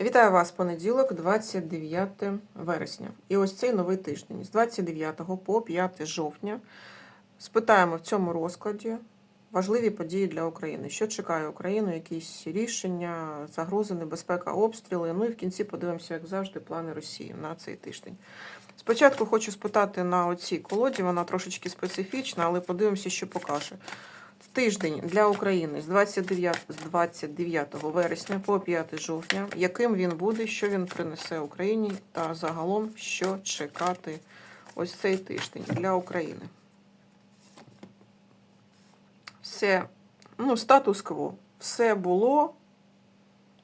Вітаю вас понеділок, 29 вересня. І ось цей новий тиждень з 29 по 5 жовтня. Спитаємо в цьому розкладі важливі події для України. Що чекає Україну, якісь рішення, загрози, небезпека, обстріли. Ну і в кінці подивимося, як завжди, плани Росії на цей тиждень. Спочатку хочу спитати на оцій колоді, вона трошечки специфічна, але подивимося, що покаже. Тиждень для України з 29, з 29 вересня по 5 жовтня. Яким він буде, що він принесе Україні, та загалом, що чекати ось цей тиждень для України. Все, ну, статус-кво. Все було,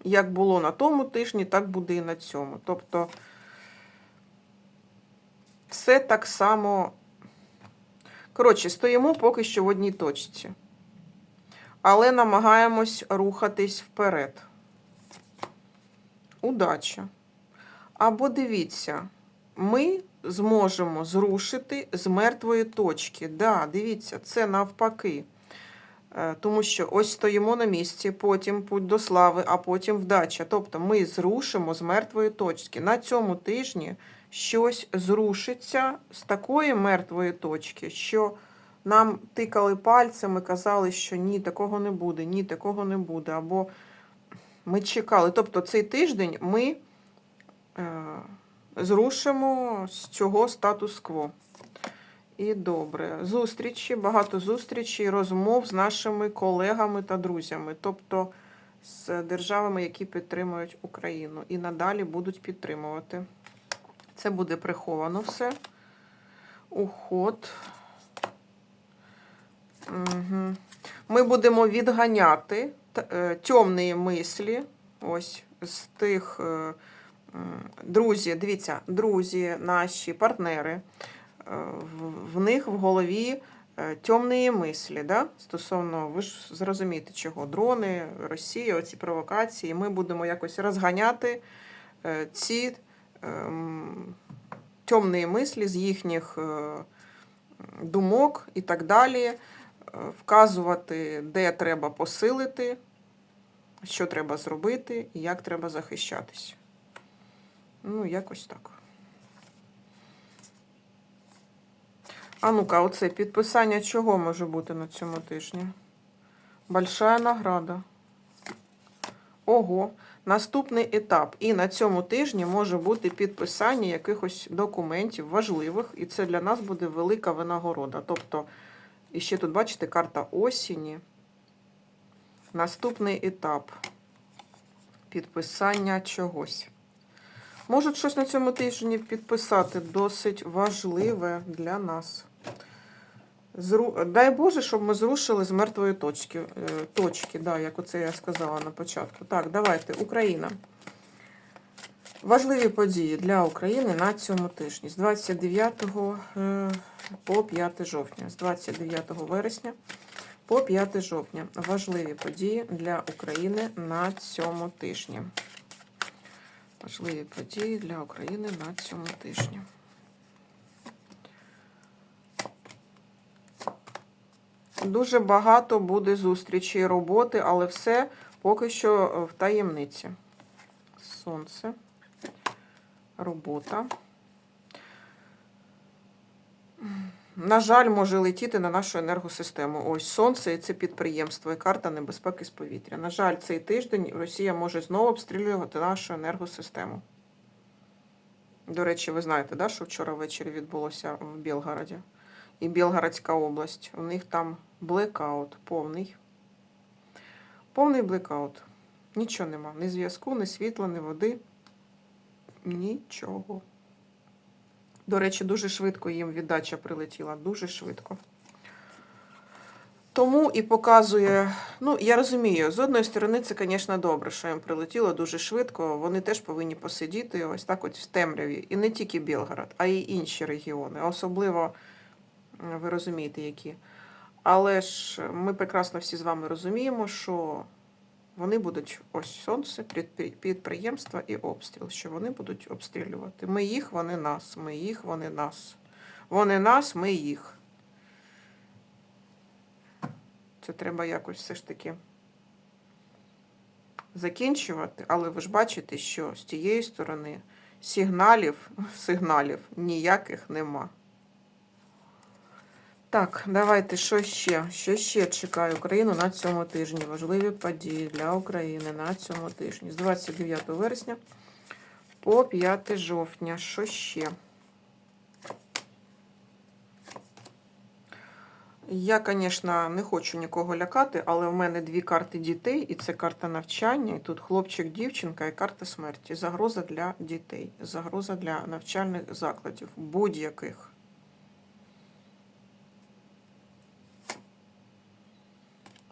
як було на тому тижні, так буде і на цьому. Тобто, все так само. Коротше, стоїмо поки що в одній точці але намагаємось рухатись вперед. Удача. Або дивіться, ми зможемо зрушити з мертвої точки. Да, дивіться, це навпаки. Е, Тому що ось стоїмо на місці, потім путь до слави, а потім вдача. Тобто ми зрушимо з мертвої точки. На цьому тижні щось зрушиться з такої мертвої точки, що нам тикали пальцями, казали, що ні, такого не буде, ні, такого не буде. Або ми чекали. Тобто цей тиждень ми е, зрушимо з цього статус-кво. І добре. Зустрічі, багато зустрічей, розмов з нашими колегами та друзями, тобто з державами, які підтримують Україну. І надалі будуть підтримувати. Це буде приховано все. Уход. Угу. Ми будемо відганяти е, темні мислі. Ось з тих е, друзі, дивіться, друзі, наші партнери, е, в них в голові темні мислі, да? стосовно, ви ж зрозумієте, чого дрони, Росія, оці провокації. Ми будемо якось розганяти ці ем, темні мислі з їхніх думок і так далі вказувати, де треба посилити, що треба зробити і як треба захищатись. Ну, якось так. А ну-ка, оце підписання чого може бути на цьому тижні? Большая награда. Ого, наступний етап. І на цьому тижні може бути підписання якихось документів важливих, і це для нас буде велика винагорода. Тобто. І ще тут, бачите, карта осені. Наступний етап підписання чогось. Можуть щось на цьому тижні підписати досить важливе для нас. Зру... Дай Боже, щоб ми зрушили з мертвої точки, е, точки, да, як оце я сказала на початку. Так, давайте, Україна. Важливі події для України на цьому тижні з 29 е, по 5 жовтня. З 29 вересня по 5 жовтня. Важливі події для України на цьому тижні. Важливі події для України на цьому тижні. Дуже багато буде зустрічей роботи, але все поки що в таємниці. Сонце робота. На жаль, може летіти на нашу енергосистему. Ось сонце і це підприємство і карта небезпеки з повітря. На жаль, цей тиждень Росія може знову обстрілювати нашу енергосистему. До речі, ви знаєте, да, що вчора ввечері відбулося в Білгороді і Білгородська область. У них там блекаут повний. Повний блекаут. Нічого нема. Ні зв'язку, ні світла, ні води нічого. До речі, дуже швидко їм віддача прилетіла, дуже швидко. Тому і показує, ну, я розумію, з одної сторони, це, звісно, добре, що їм прилетіло дуже швидко. Вони теж повинні посидіти ось так от в темряві. І не тільки Білгород, а й інші регіони. Особливо, ви розумієте, які. Але ж ми прекрасно всі з вами розуміємо, що вони будуть ось сонце, підприємства і обстріл, що вони будуть обстрілювати. Ми їх, вони нас, ми їх, вони нас. Вони нас, ми їх. Це треба якось все ж таки закінчувати, але ви ж бачите, що з тієї сторони сигналів, сигналів ніяких нема. Так, давайте що ще? Що ще чекає Україну на цьому тижні? Важливі події для України на цьому тижні. З 29 вересня по 5 жовтня. Що ще? Я, звісно, не хочу нікого лякати, але в мене дві карти дітей, і це карта навчання, і тут хлопчик, дівчинка і карта смерті. Загроза для дітей, загроза для навчальних закладів, будь-яких.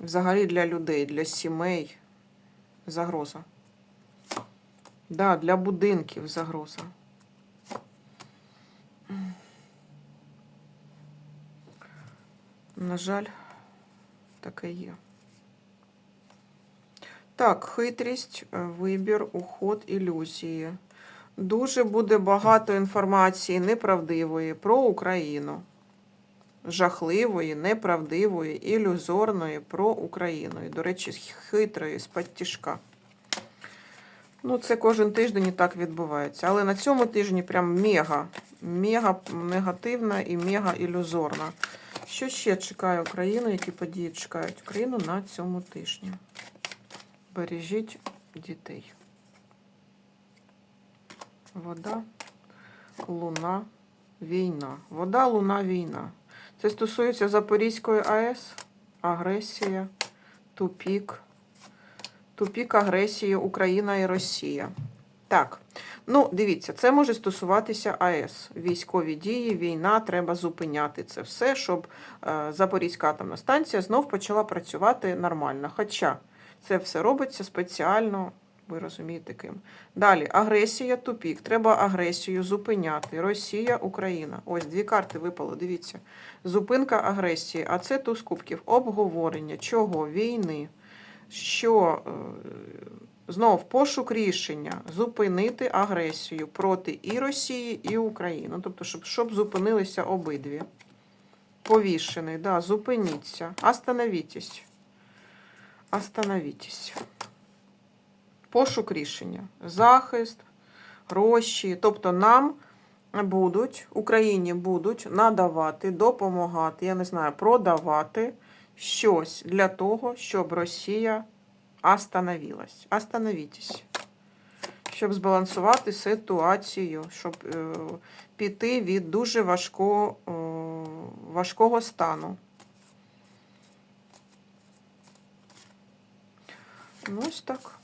Взагалі для людей, для сімей загроза. Да, для будинків загроза. На жаль, таке є. Так, хитрість, е, вибір, уход, ілюзії. Дуже буде багато інформації неправдивої про Україну. Жахливої, неправдивої, ілюзорної про Україну. І, до речі, хитрої, з підтяжка. Ну, це кожен тиждень і так відбувається. Але на цьому тижні прям мега, мега негативна і мега ілюзорна. Що ще чекає Україну? Які події чекають Україну на цьому тижні? Бережіть дітей. Вода, луна, війна. Вода, луна, війна. Це стосується Запорізької АЕС, агресія, тупік. Тупік агресії Україна і Росія. Так, ну дивіться, це може стосуватися АЕС. Військові дії, війна, треба зупиняти це все, щоб е, Запорізька атомна станція знов почала працювати нормально. Хоча це все робиться спеціально, ви розумієте ким. Далі, агресія, тупік. Треба агресію зупиняти. Росія, Україна. Ось дві карти випало. Дивіться. Зупинка агресії. А це туз кубків. Обговорення. Чого? Війни. Що е, знов пошук рішення зупинити агресію проти і Росії, і України. Тобто, щоб, щоб зупинилися обидві. Повішений, да, зупиніться. Остановітесь. Остановітесь. Пошук рішення. Захист, гроші. Тобто нам будуть, Україні будуть надавати, допомагати, я не знаю, продавати щось для того, щоб Росія остановилась. Остановітесь. Щоб збалансувати ситуацію, щоб е, піти від дуже важкого, е, важкого стану. Ну, ось так.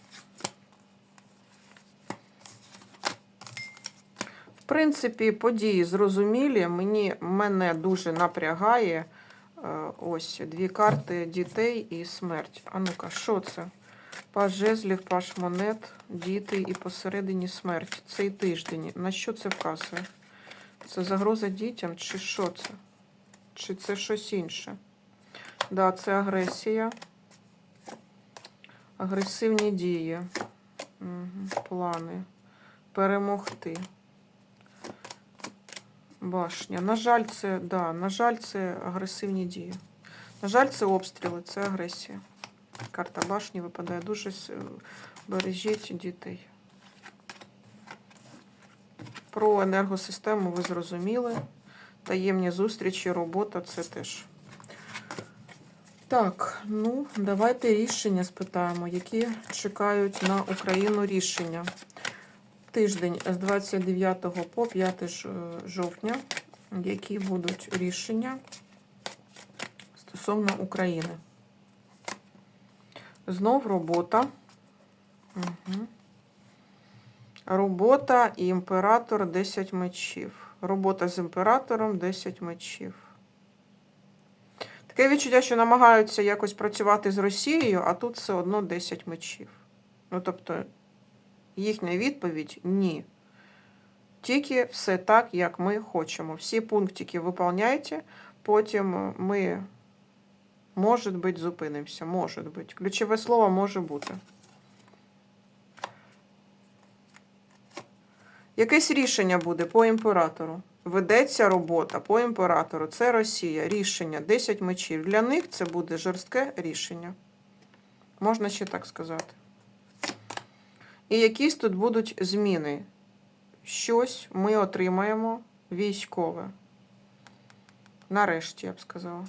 Принципі, події зрозумілі. Мені, мене дуже напрягає е, ось дві карти дітей і смерть. А ну-ка, що це? Паж жезлів, паж монет, діти і посередині смерть. Цей тиждень. На що це вказує? Це загроза дітям, чи що це? Чи це щось інше? Да, це агресія. Агресивні дії. Угу. Плани. Перемогти. Башня. На жаль, це, да, на жаль, це агресивні дії. На жаль, це обстріли, це агресія. Карта башні випадає дуже с- бережіть дітей. Про енергосистему ви зрозуміли. Таємні зустрічі, робота це теж. Так, ну, давайте рішення спитаємо, які чекають на Україну рішення. Тиждень з 29 по 5 жовтня, які будуть рішення стосовно України. Знов робота. Угу. Робота і імператор 10 мечів. Робота з імператором 10 мечів. Таке відчуття, що намагаються якось працювати з Росією, а тут все одно 10 мечів. Ну, тобто, їхня відповідь ні. Тільки все так, як ми хочемо. Всі пунктики виповняйте, потім ми, може бути, зупинимося. Може бути. Ключове слово може бути. Якесь рішення буде по імператору. Ведеться робота по імператору. Це Росія. Рішення 10 мечів. Для них це буде жорстке рішення. Можна ще так сказати. І якісь тут будуть зміни. Щось ми отримаємо військове. Нарешті, я б сказала.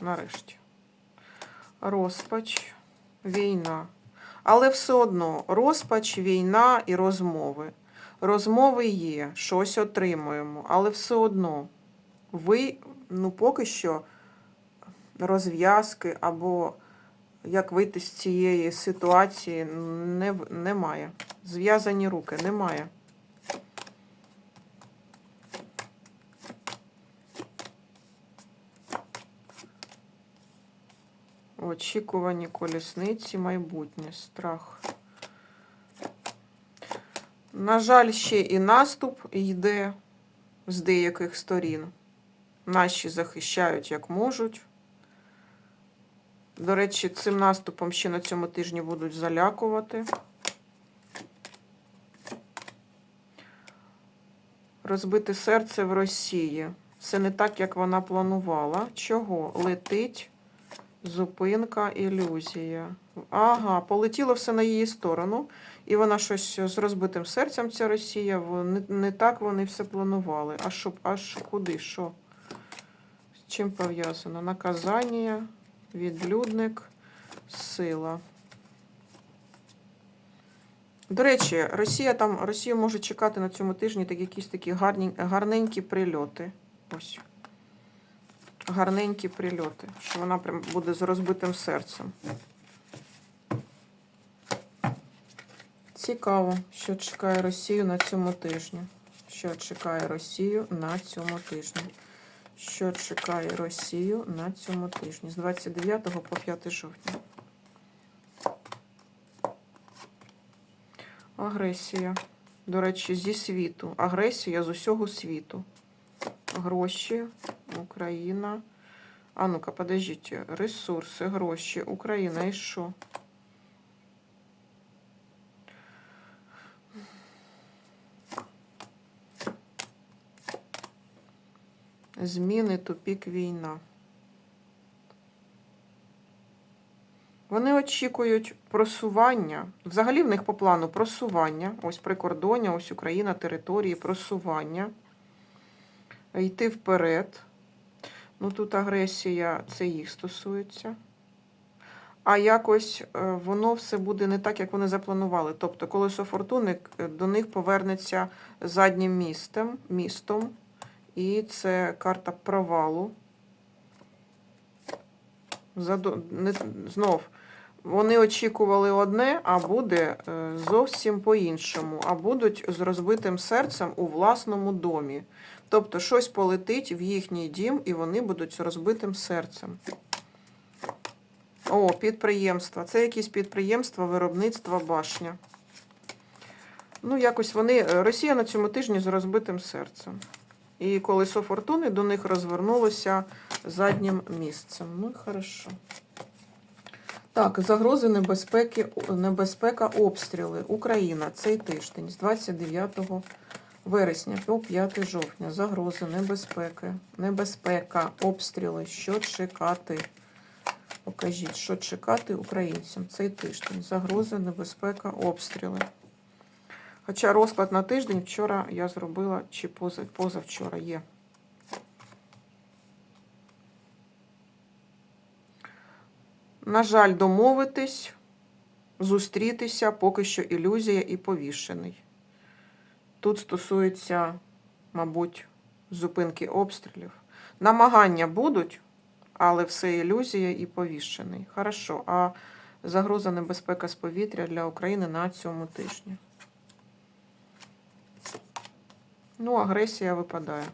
Нарешті. Розпач, війна. Але все одно розпач, війна і розмови. Розмови є, щось отримуємо, але все одно ви, ну, поки що, розв'язки або як вийти з цієї ситуації не, немає. Зв'язані руки немає. Очікувані колісниці, майбутнє, страх. На жаль, ще і наступ йде з деяких сторін. Наші захищають як можуть. До речі, цим наступом ще на цьому тижні будуть залякувати. Розбите серце в Росії. Все не так, як вона планувала. Чого? Летить зупинка, ілюзія. Ага, полетіло все на її сторону. І вона щось з розбитим серцем, ця Росія. Вони, не так вони все планували. А що, аж куди? Що? З чим пов'язано? Наказання, відлюдник, сила. До речі, Росія там Росію може чекати на цьому тижні так, якісь такі гарні, гарненькі прильоти. Ось. Гарненькі прильоти. Що вона прям буде з розбитим серцем. Цікаво, що чекає Росію на цьому тижні. Що чекає Росію на цьому тижні. Що чекає Росію на цьому тижні з 29 по 5 жовтня. Агресія. До речі, зі світу. Агресія з усього світу. Гроші, Україна. А ну-ка, подождіть. Ресурси, гроші, Україна і що? Зміни, тупік, війна. Вони очікують просування. Взагалі в них по плану просування. Ось прикордоння, ось Україна, території, просування. Йти вперед. Ну тут агресія, це їх стосується. А якось е, воно все буде не так, як вони запланували. Тобто, колесо фортуни е, до них повернеться заднім містом, містом. І це карта провалу. Знов, вони очікували одне, а буде е, зовсім по-іншому. А будуть з розбитим серцем у власному домі. Тобто щось полетить в їхній дім, і вони будуть з розбитим серцем. О, підприємства. Це якісь підприємства, виробництва, башня. Ну, якось вони. е, Росія на цьому тижні з розбитим серцем. І колесо фортуни до них розвернулося заднім місцем. Ну, і хорошо. Так, загрози небезпеки, небезпека, обстріли. Україна цей тиждень з 29 вересня по 5 жовтня. Загрози, небезпеки, небезпека, обстріли. Що чекати? Покажіть, що чекати українцям цей тиждень. Загрози, небезпека, обстріли. Хоча розклад на тиждень вчора я зробила, чи позавчора є. На жаль, домовитись, зустрітися, поки що ілюзія і повішений. Тут стосується, мабуть, зупинки обстрілів. Намагання будуть, але все ілюзія і повішений. Хорошо. А загроза небезпека з повітря для України на цьому тижні. Ну, агресія випадає.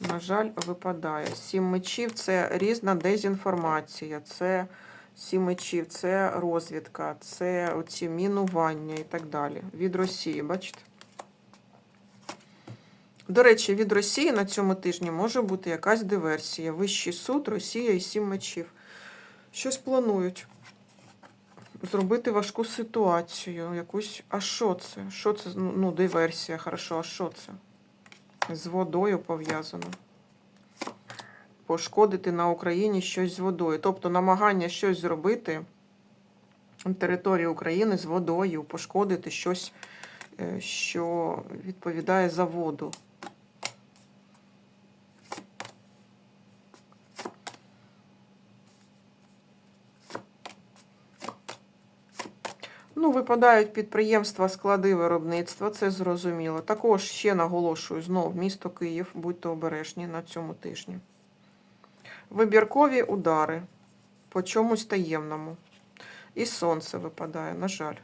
На жаль, випадає. Сім мечів це різна дезінформація, це сім мечів, це розвідка, це оці мінування і так далі. Від Росії, бачите? До речі, від Росії на цьому тижні може бути якась диверсія. Вищий суд, Росія і сім мечів. Щось планують. Зробити важку ситуацію, якусь. А що це? Що це? Ну, диверсія, хорошо, а що це? З водою пов'язано. Пошкодити на Україні щось з водою. Тобто намагання щось зробити на території України з водою, пошкодити щось, е, що відповідає за воду. Ну, випадають підприємства, склади виробництва, це зрозуміло. Також ще наголошую знов місто Київ, будьте обережні на цьому тижні. Вибіркові удари по чомусь таємному. І сонце випадає, на жаль.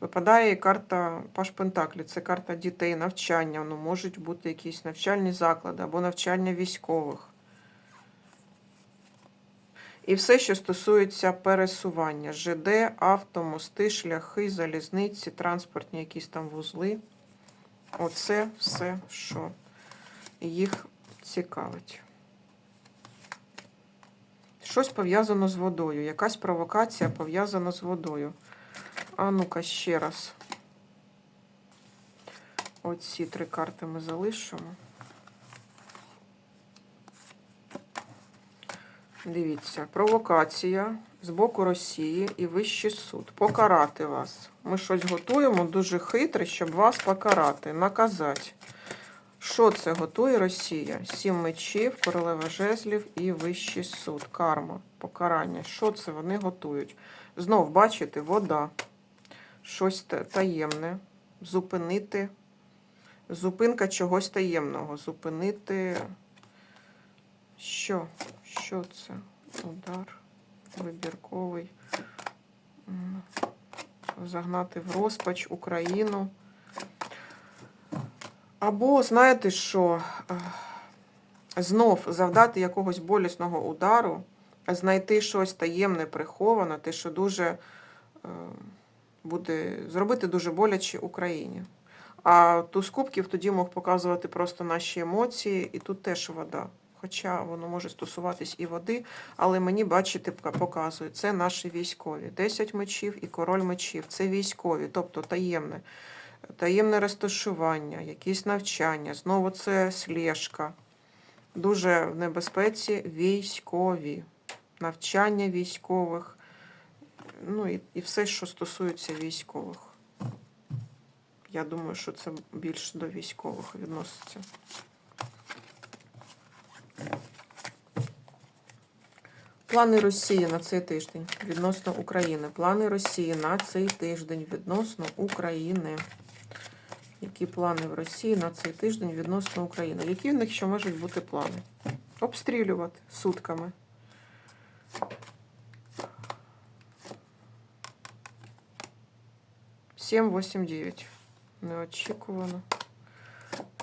Випадає і карта Паш Пентаклі, це карта дітей, навчання. Ну, можуть бути якісь навчальні заклади або навчання військових. І все, що стосується пересування, ЖД, авто, мости, шляхи, залізниці, транспортні якісь там вузли. Оце все, що їх цікавить. Щось пов'язано з водою. Якась провокація пов'язана з водою. А ну-ка ще раз. Оці три карти ми залишимо. Дивіться, провокація з боку Росії і Вищий суд. Покарати вас. Ми щось готуємо дуже хитре, щоб вас покарати, наказати. Що це готує Росія? Сім мечів, королева жезлів і Вищий суд. Карма, покарання. Що це вони готують? Знов, бачите, вода. Щось таємне. Зупинити. Зупинка чогось таємного. Зупинити. Що? Що це? Удар. Вибірковий. Загнати в розпач Україну. Або, знаєте що, е, знов завдати якогось болісного удару, знайти щось таємне, приховане, те, що дуже е, буде зробити дуже боляче Україні. А туз кубків тоді мог показувати просто наші емоції, і тут теж вода. Хоча воно може стосуватись і води, але мені, бачите, пока- показує, це наші військові. Десять мечів і король мечів. Це військові, тобто таємне таємне розташування, якісь навчання, знову це слежка. Дуже в небезпеці військові, навчання військових, ну і, і все, що стосується військових. Я думаю, що це більш до військових відноситься. Плани Росії на цей тиждень відносно України. Плани Росії на цей тиждень відносно України. Які плани в Росії на цей тиждень відносно України? Які в них ще можуть бути плани? Обстрілювати сутками. Сім, восім, дев'ять. Неочікувано.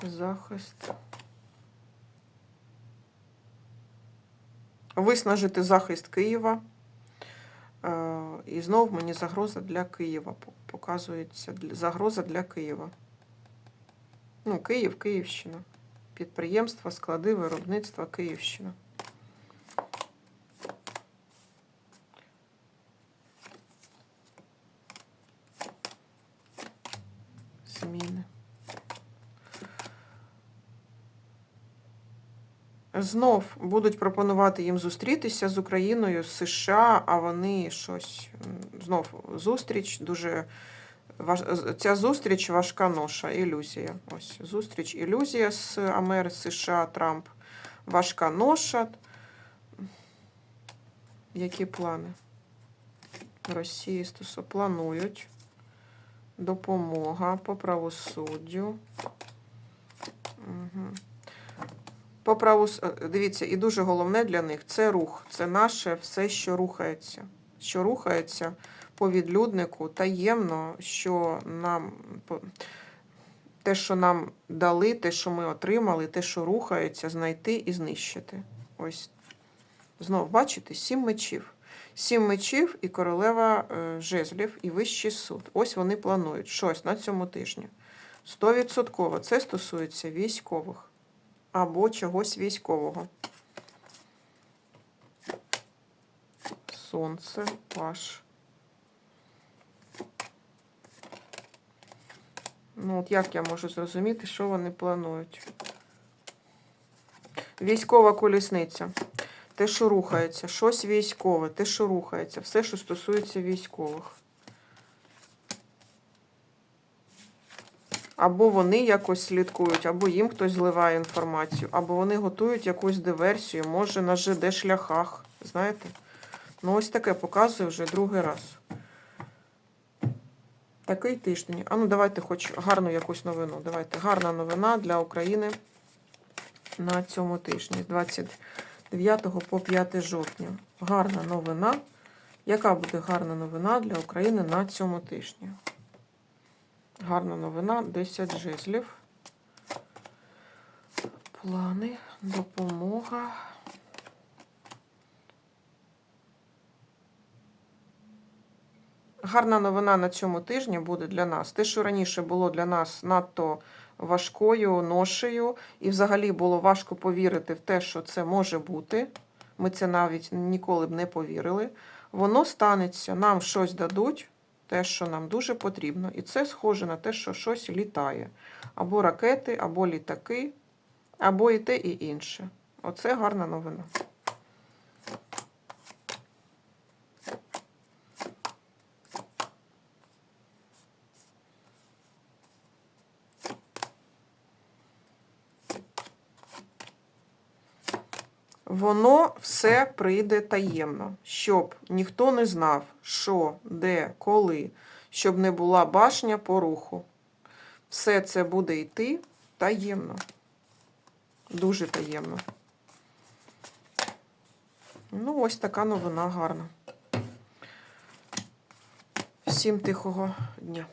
Захист. Виснажити захист Києва. Е, І знов мені загроза для Києва показується. Загроза для Києва. Ну, Київ, Київщина. Підприємства, склади, виробництва, Київщина. Зміни. Знов будуть пропонувати їм зустрітися з Україною, з США, а вони щось знов зустріч дуже ця зустріч важка ноша, ілюзія. Ось зустріч, ілюзія з Амер, США, Трамп. Важка ноша. Які плани? Росії стосо планують. Допомога по правосуддю. Угу. По праву, дивіться, і дуже головне для них це рух. Це наше все, що рухається. Що рухається по відлюднику таємно, що нам те, що нам дали, те, що ми отримали, те, що рухається, знайти і знищити. Ось знов, бачите, сім мечів. Сім мечів і королева е, жезлів, і вищий суд. Ось вони планують щось на цьому тижні. Стовідсотково це стосується військових або чогось військового. Сонце, паш. Ну, от як я можу зрозуміти, що вони планують? Військова колісниця. те, що рухається, щось військове, те, що рухається, все, що стосується військових. Або вони якось слідкують, або їм хтось зливає інформацію, або вони готують якусь диверсію, може на ЖД шляхах. Знаєте? Ну, ось таке показую вже другий раз. Такий тиждень. А ну давайте хоч гарну якусь новину. Давайте. Гарна новина для України на цьому тижні. З 29 по 5 жовтня. Гарна новина. Яка буде гарна новина для України на цьому тижні? Гарна новина, 10 жезлів. Плани, допомога. Гарна новина на цьому тижні буде для нас. Те, що раніше було для нас надто важкою ношею, і взагалі було важко повірити в те, що це може бути. Ми це навіть ніколи б не повірили. Воно станеться, нам щось дадуть, те, що нам дуже потрібно. І це схоже на те, що щось літає. Або ракети, або літаки, або і те, і інше. Оце гарна новина. Воно все прийде таємно, щоб ніхто не знав, що, де, коли, щоб не була башня по руху. Все це буде йти таємно. Дуже таємно. Ну, ось така новина гарна. Всім тихого дня.